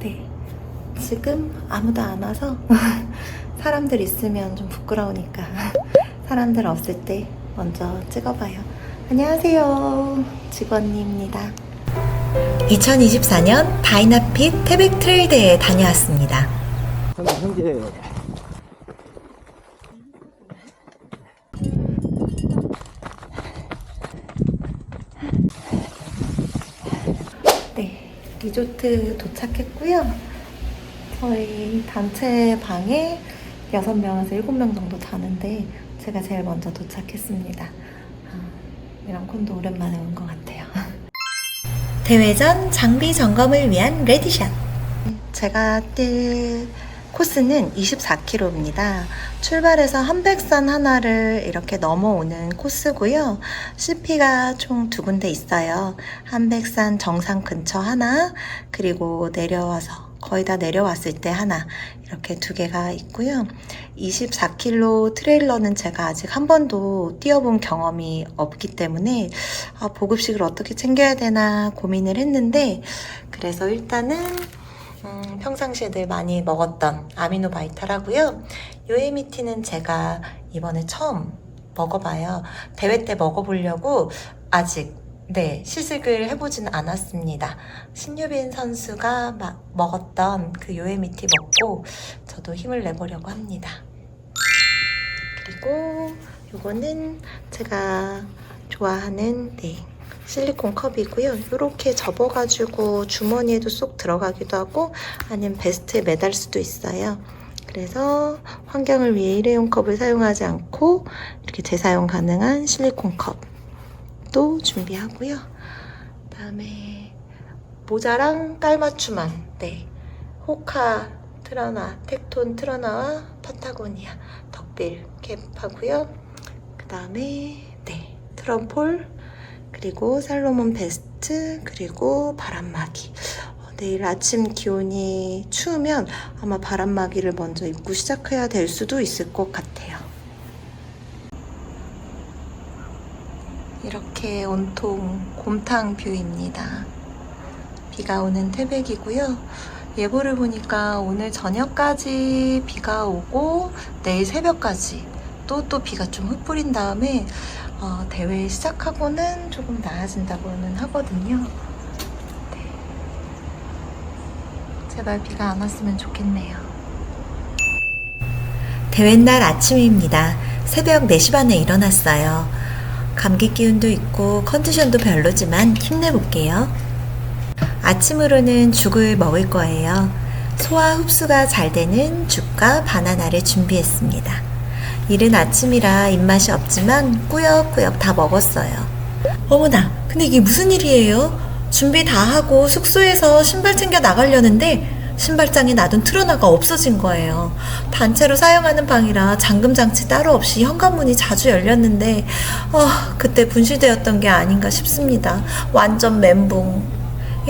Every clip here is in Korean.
네. 지금 아무도 안 와서 사람들 있으면 좀 부끄러우니까 사람들 없을 때 먼저 찍어봐요. 안녕하세요. 직원입니다. 2024년 다이나핏 태백 트레일 대회에 다녀왔습니다. 현재 현재 네, 리조트 도착했고요. 저희 단체 방에 6명에서 7명 정도 자는데 제가 제일 먼저 도착했습니다. 아, 이런 콘도 오랜만에 온 것 같아요. 대회 전 장비 점검을 위한 레디샷. 제가 뛸 코스는 24km입니다. 출발해서 한백산 하나를 이렇게 넘어오는 코스고요. CP가 총 두 군데 있어요. 한백산 정상 근처 하나, 그리고 내려와서 거의 다 내려왔을 때 하나 이렇게 두 개가 있고요. 24km 트레일러는 제가 아직 한 번도 뛰어본 경험이 없기 때문에 아, 보급식을 어떻게 챙겨야 되나 고민을 했는데 그래서 일단은 음, 평상시에 늘 많이 먹었던 아미노 바이탈하고요. 요에미티는 제가 이번에 처음 먹어봐요. 대회 때 먹어보려고 아직 네, 시식을 해보진 않았습니다. 신유빈 선수가 막 먹었던 그 요에미티 먹고 저도 힘을 내보려고 합니다. 그리고 요거는 제가 좋아하는 네, 실리콘 컵이고요. 이렇게 접어가지고 주머니에도 쏙 들어가기도 하고 아니면 베스트에 매달 수도 있어요. 그래서 환경을 위해 일회용 컵을 사용하지 않고 이렇게 재사용 가능한 실리콘 컵도 준비하고요. 그다음에 모자랑 깔맞춤한 네 호카 트라나 텍톤 트라나와 파타고니아 덕빌 캡하고요. 그다음에 네 트럼폴 그리고 살로몬 베스트 그리고 바람막이 어, 내일 아침 기온이 추우면 아마 바람막이를 먼저 입고 시작해야 될 수도 있을 것 같아요. 이렇게 온통 곰탕 뷰입니다. 비가 오는 태백이고요. 예보를 보니까 오늘 저녁까지 비가 오고 내일 새벽까지 또또 비가 좀 흩뿌린 다음에 어, 대회 시작하고는 조금 나아진다고는 하거든요. 네. 제발 비가 안 왔으면 좋겠네요. 대회 날 아침입니다. 새벽 4시 반에 일어났어요. 감기 기운도 있고 컨디션도 별로지만 힘내볼게요. 아침으로는 죽을 먹을 거예요. 소화 흡수가 잘 되는 죽과 바나나를 준비했습니다. 이른 아침이라 입맛이 없지만 꾸역꾸역 다 먹었어요. 어머나, 근데 이게 무슨 일이에요? 준비 다 하고 숙소에서 신발 챙겨 나가려는데 신발장에 놔둔 트로나가 없어진 거예요. 단체로 사용하는 방이라 잠금 장치 따로 없이 현관문이 자주 열렸는데 어, 그때 분실되었던 게 아닌가 싶습니다. 완전 멘붕.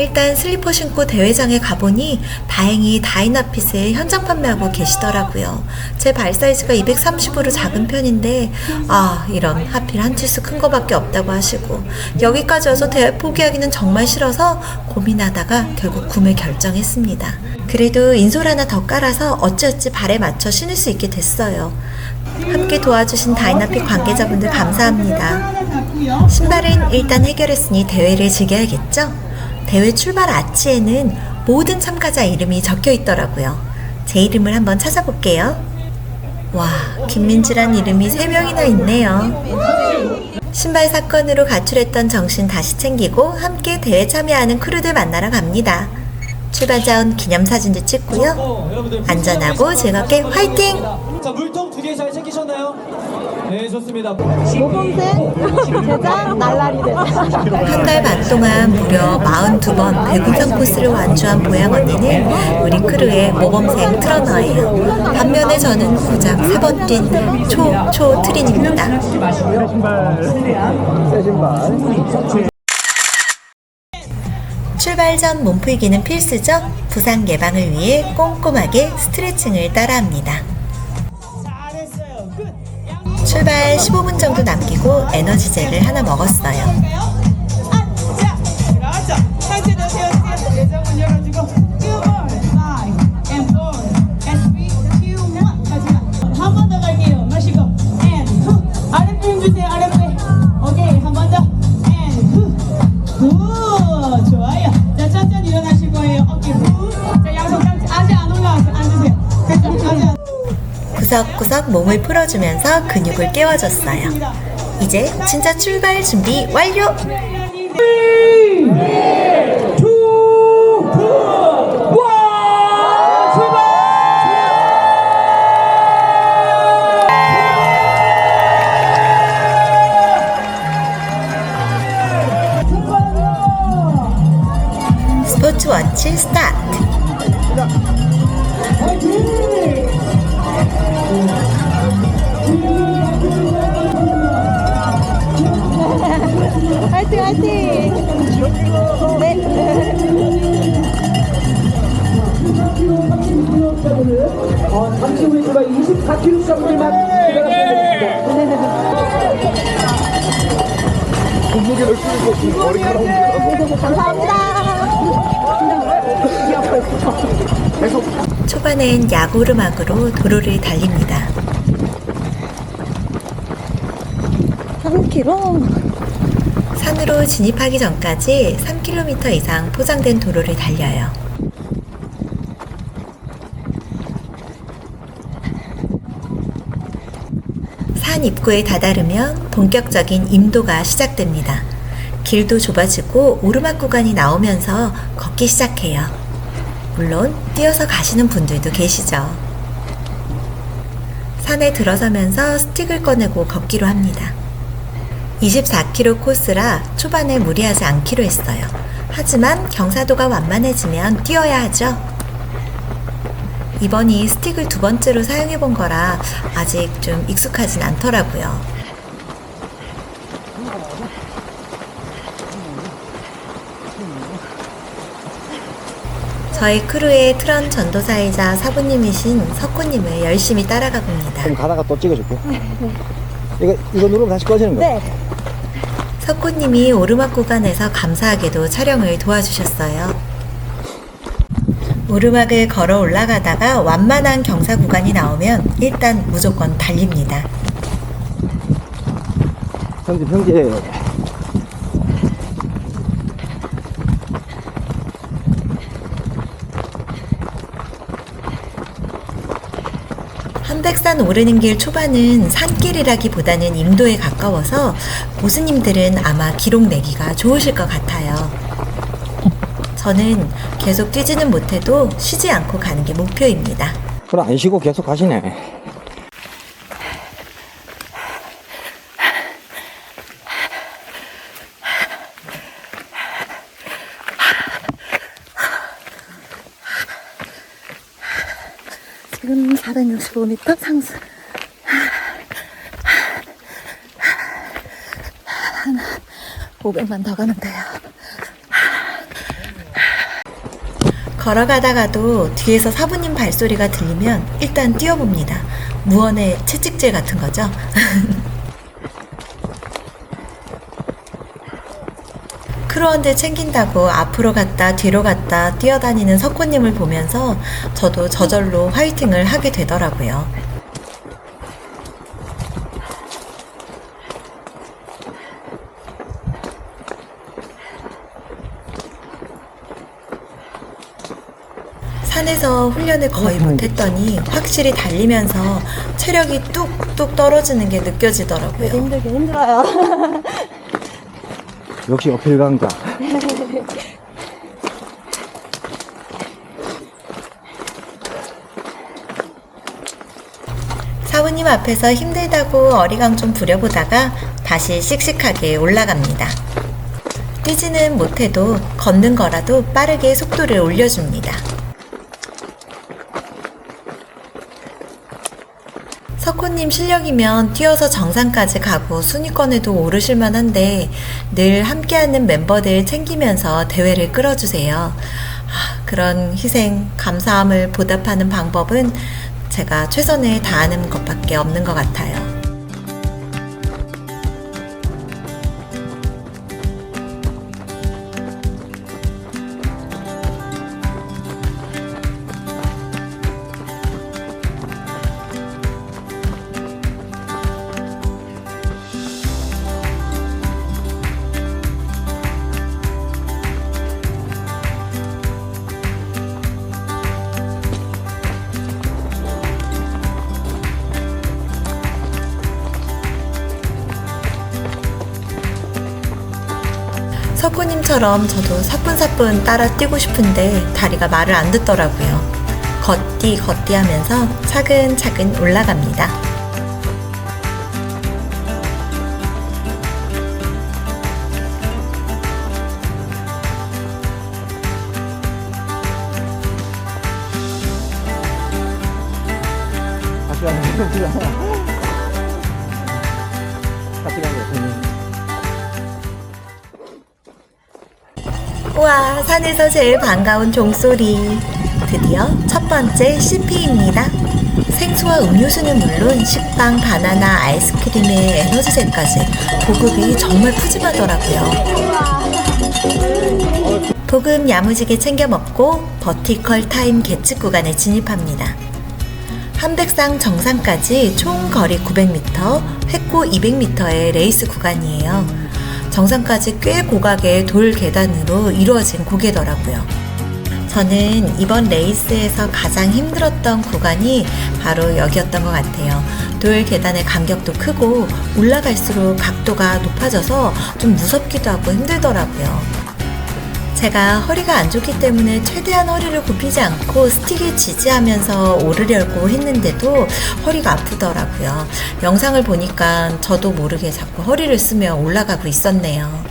일단 슬리퍼 신고 대회장에 가보니 다행히 다이나핏을 현장 판매하고 계시더라고요. 제 발 사이즈가 230으로 작은 편인데 아 이런 하필 한 치수 큰 거밖에 없다고 하시고 여기까지 와서 대회 포기하기는 정말 싫어서 고민하다가 결국 구매 결정했습니다. 그래도 인솔 하나 더 깔아서 어찌어찌 발에 맞춰 신을 수 있게 됐어요. 함께 도와주신 다이나핏 관계자분들 감사합니다. 신발은 일단 해결했으니 대회를 즐겨야겠죠? 대회 출발 아치에는 모든 참가자 이름이 적혀 있더라고요. 제 이름을 한번 찾아볼게요. 와, 김민지란 이름이 3명이나 있네요. 신발 사건으로 가출했던 정신 다시 챙기고 함께 대회 참여하는 크루들 만나러 갑니다. 출발자원 기념사진도 찍고요. 안전하고 즐겁게 화이팅! 자 물통 두 개 잘 챙기셨나요? 네 좋습니다. 모범생 제자 날라리 대한달 반 동안 무려 42번 대구경 코스를 완주한 보양 언니는 우리 크루의 모범생 트러너예요. 반면에 저는 고작 세번뛴 초 초 트린입니다. 새 신발 출발 전 몸풀기는 필수죠? 부상 예방을 위해 꼼꼼하게 스트레칭을 따라합니다. 출발 15분 정도 남기고 에너지젤을 하나 먹었어요. 주세요. 아랫 구석구석 몸을 풀어주면서 근육을 깨워줬어요. 이제 진짜 출발 준비 완료! 화이팅 화이팅. 네. 어, 잠시 후에 출발 24km 시작만 감사합니다. 초반엔 야구르막으로 도로를 달립니다. 3km. 산으로 진입하기 전까지 3km 이상 포장된 도로를 달려요. 산 입구에 다다르면 본격적인 임도가 시작됩니다. 길도 좁아지고 오르막 구간이 나오면서 걷기 시작해요. 물론 뛰어서 가시는 분들도 계시죠. 산에 들어서면서 스틱을 꺼내고 걷기로 합니다. 24km 코스라 초반에 무리하지 않기로 했어요. 하지만 경사도가 완만해지면 뛰어야 하죠. 이번이 스틱을 두 번째로 사용해 본 거라 아직 좀 익숙하진 않더라고요. 저희 크루의 트런 전도사이자 사부님이신 석호님을 열심히 따라가 봅니다. 그럼 가다가 또 찍어줄게. 이거 이거 누르면 다시 꺼지는 거야. 네. 석호님이 오르막 구간에서 감사하게도 촬영을 도와주셨어요. 오르막을 걸어 올라가다가 완만한 경사 구간이 나오면 일단 무조건 달립니다. 형제 형제 한백산 오르는 길 초반은 산길이라기보다는 임도에 가까워서 고수님들은 아마 기록 내기가 좋으실 것 같아요. 저는 계속 뛰지는 못해도 쉬지 않고 가는 게 목표입니다. 그럼 안 쉬고 계속 가시네. 지금 465m 상승. 하나 500만 더 가면 돼요. 걸어가다가도 뒤에서 사부님 발소리가 들리면 일단 뛰어봅니다. 무언의 채찍질 같은 거죠. 크루원들 챙긴다고 앞으로 갔다 뒤로 갔다 뛰어다니는 석호님을 보면서 저도 저절로 화이팅을 하게 되더라고요. 산에서 훈련을 거의 못했더니 확실히 달리면서 체력이 뚝뚝 떨어지는 게 느껴지더라고요. 힘들긴 힘들어요. 역시 어필 강자. 사부님 앞에서 힘들다고 어리광 좀 부려보다가 다시 씩씩하게 올라갑니다. 뛰지는 못해도 걷는 거라도 빠르게 속도를 올려줍니다. 석호님 실력이면 뛰어서 정상까지 가고 순위권에도 오르실 만한데 늘 함께하는 멤버들 챙기면서 대회를 끌어주세요. 아, 그런 희생, 감사함을 보답하는 방법은 제가 최선을 다하는 것밖에 없는 것 같아요. 석구님처럼 저도 사뿐사뿐 따라 뛰고 싶은데 다리가 말을 안 듣더라고요. 걷디 걷디 하면서 차근차근 올라갑니다. 같이 가는 거 같이 가는 거 와, 산에서 제일 반가운 종소리. 드디어 첫 번째 CP입니다. 생수와 음료수는 물론 식빵, 바나나, 아이스크림에 에너지색까지 보급이 정말 푸짐하더라고요. 보급 야무지게 챙겨 먹고 버티컬 타임 계측 구간에 진입합니다. 한백상 정상까지 총 거리 900m, 획고 200m의 레이스 구간이에요. 정상까지 꽤 고각의 돌 계단으로 이루어진 고개더라고요. 저는 이번 레이스에서 가장 힘들었던 구간이 바로 여기였던 것 같아요. 돌 계단의 간격도 크고 올라갈수록 각도가 높아져서 좀 무섭기도 하고 힘들더라고요. 제가 허리가 안 좋기 때문에 최대한 허리를 굽히지 않고 스틱에 지지하면서 오르려고 했는데도 허리가 아프더라고요. 영상을 보니까 저도 모르게 자꾸 허리를 쓰며 올라가고 있었네요.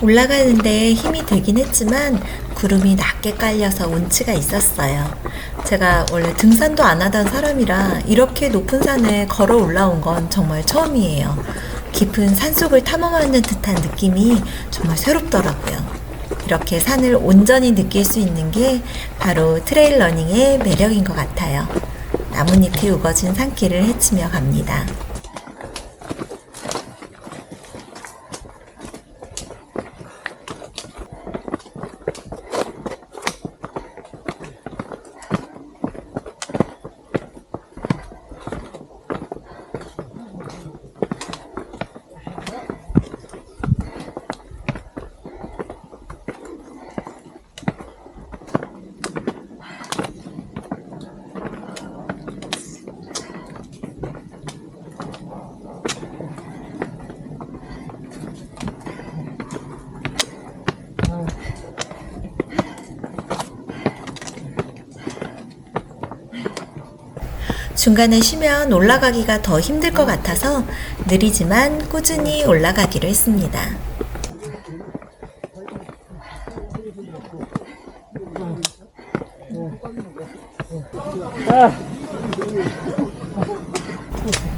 올라가는데 힘이 들긴 했지만 구름이 낮게 깔려서 운치가 있었어요. 제가 원래 등산도 안 하던 사람이라 이렇게 높은 산을 걸어 올라온 건 정말 처음이에요. 깊은 산속을 탐험하는 듯한 느낌이 정말 새롭더라고요. 이렇게 산을 온전히 느낄 수 있는 게 바로 트레일 러닝의 매력인 것 같아요. 나뭇잎이 우거진 산길을 헤치며 갑니다. 중간에 쉬면 올라가기가 더 힘들 것 같아서 느리지만 꾸준히 올라가기로 했습니다.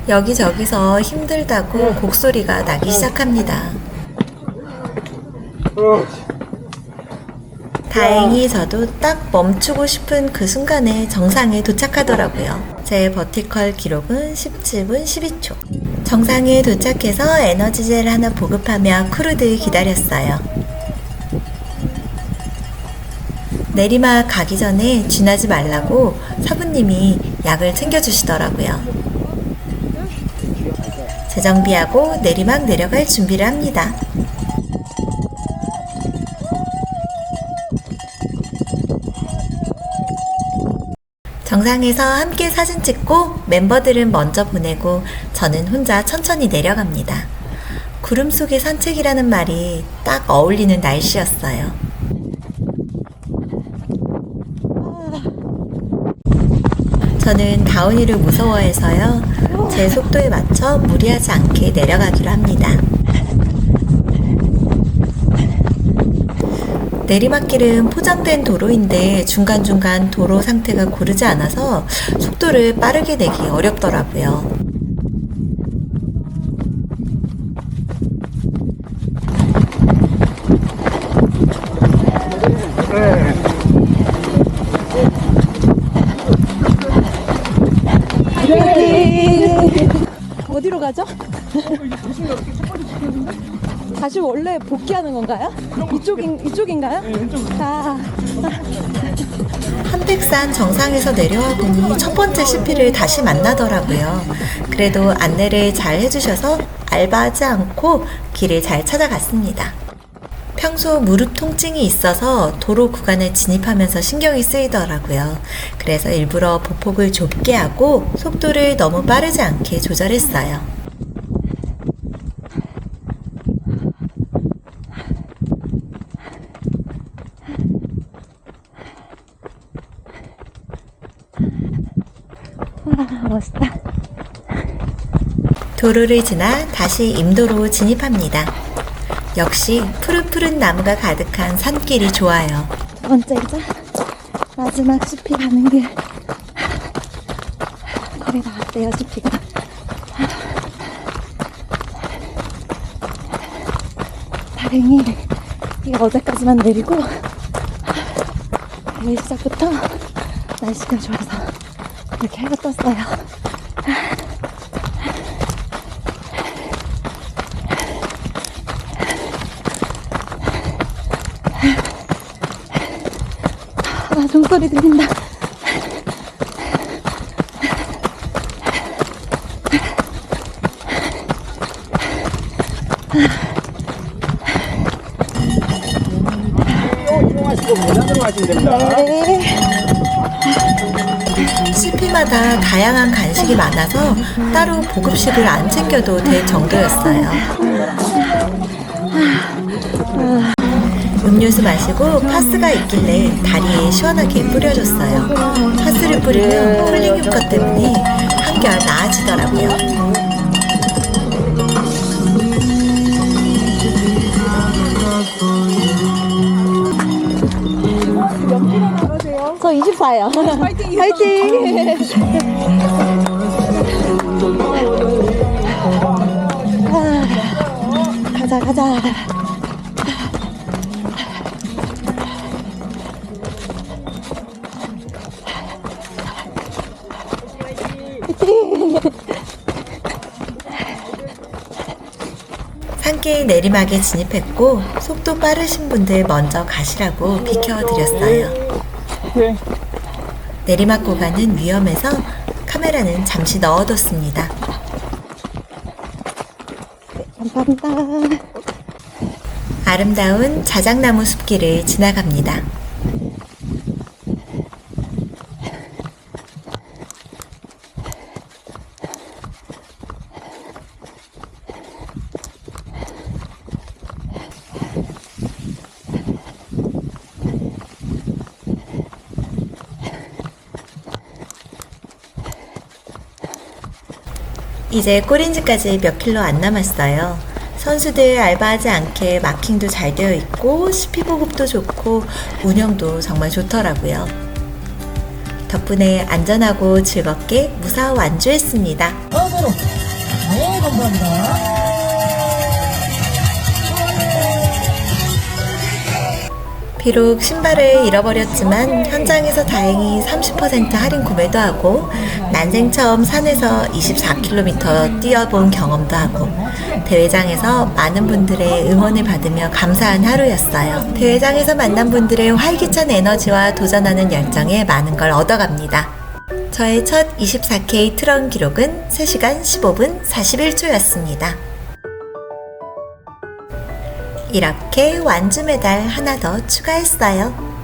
여기저기서 힘들다고 곡소리가 나기 시작합니다. 다행히 저도 딱 멈추고 싶은 그 순간에 정상에 도착하더라고요. 제 버티컬 기록은 17분 12초. 정상에 도착해서 에너지젤 하나 보급하며 크루들 기다렸어요. 내리막 가기 전에 쥐나지 말라고 사부님이 약을 챙겨주시더라고요. 재정비하고 내리막 내려갈 준비를 합니다. 정상에서 함께 사진 찍고 멤버들은 먼저 보내고 저는 혼자 천천히 내려갑니다. 구름 속의 산책이라는 말이 딱 어울리는 날씨였어요. 저는 다운이를 무서워해서요. 제 속도에 맞춰 무리하지 않게 내려가기로 합니다. 내리막길은 포장된 도로인데 중간중간 도로 상태가 고르지 않아서 속도를 빠르게 내기 어렵더라고요. 다시 원래 복귀하는 건가요? 이쪽인 이쪽인가요? 아, 한백산 정상에서 내려와 보니 첫 번째 CP를 다시 만나더라고요. 그래도 안내를 잘 해주셔서 알바하지 않고 길을 잘 찾아갔습니다. 평소 무릎 통증이 있어서 도로 구간에 진입하면서 신경이 쓰이더라고요. 그래서 일부러 보폭을 좁게 하고 속도를 너무 빠르지 않게 조절했어요. 아, 멋있다. 도로를 지나 다시 임도로 진입합니다. 역시 푸릇푸른 나무가 가득한 산길이 좋아요. 두 번째이자 마지막 숲이 가는 길. 거의 다 왔대요, 숲이가. 다행히 비가 어제까지만 내리고 내일 시작부터 날씨가 좋아서 이렇게 해가 떴어요. 아, 종소리 들린다. 이용하시고 계단으로 가시면 됩니다. 네. 숲이마 다 다양한 간식이 많아서 따로 보급식을 안 챙겨도 될 정도였어요. 음료수 마시고 파스가 있길래 다리에 시원하게 뿌려줬어요. 파스를 뿌리면 쿨링 효과 때문에 한결 나아지더라고요. 저 24예요. 파이팅! 파이팅! 가자, 가자. 산길 내리막에 진입했고 속도 빠르신 분들 먼저 가시라고 비켜드렸어요. 네. 내리막 구간은 위험해서 카메라는 잠시 넣어뒀습니다. 감사합니다. 아름다운 자작나무 숲길을 지나갑니다. 이제 꼬린지까지 몇 킬로 안 남았어요. 선수들 알바하지 않게 마킹도 잘 되어 있고 스피 보급도 좋고 운영도 정말 좋더라고요. 덕분에 안전하고 즐겁게 무사 완주했습니다. 다음으로 네 감사합니다. 비록 신발을 잃어버렸지만 현장에서 다행히 30% 할인 구매도 하고 난생 처음 산에서 24km 뛰어본 경험도 하고 대회장에서 많은 분들의 응원을 받으며 감사한 하루였어요. 대회장에서 만난 분들의 활기찬 에너지와 도전하는 열정에 많은 걸 얻어갑니다. 저의 첫 24K 트런 기록은 3시간 15분 41초였습니다. 이렇게 완주 메달 하나 더 추가했어요.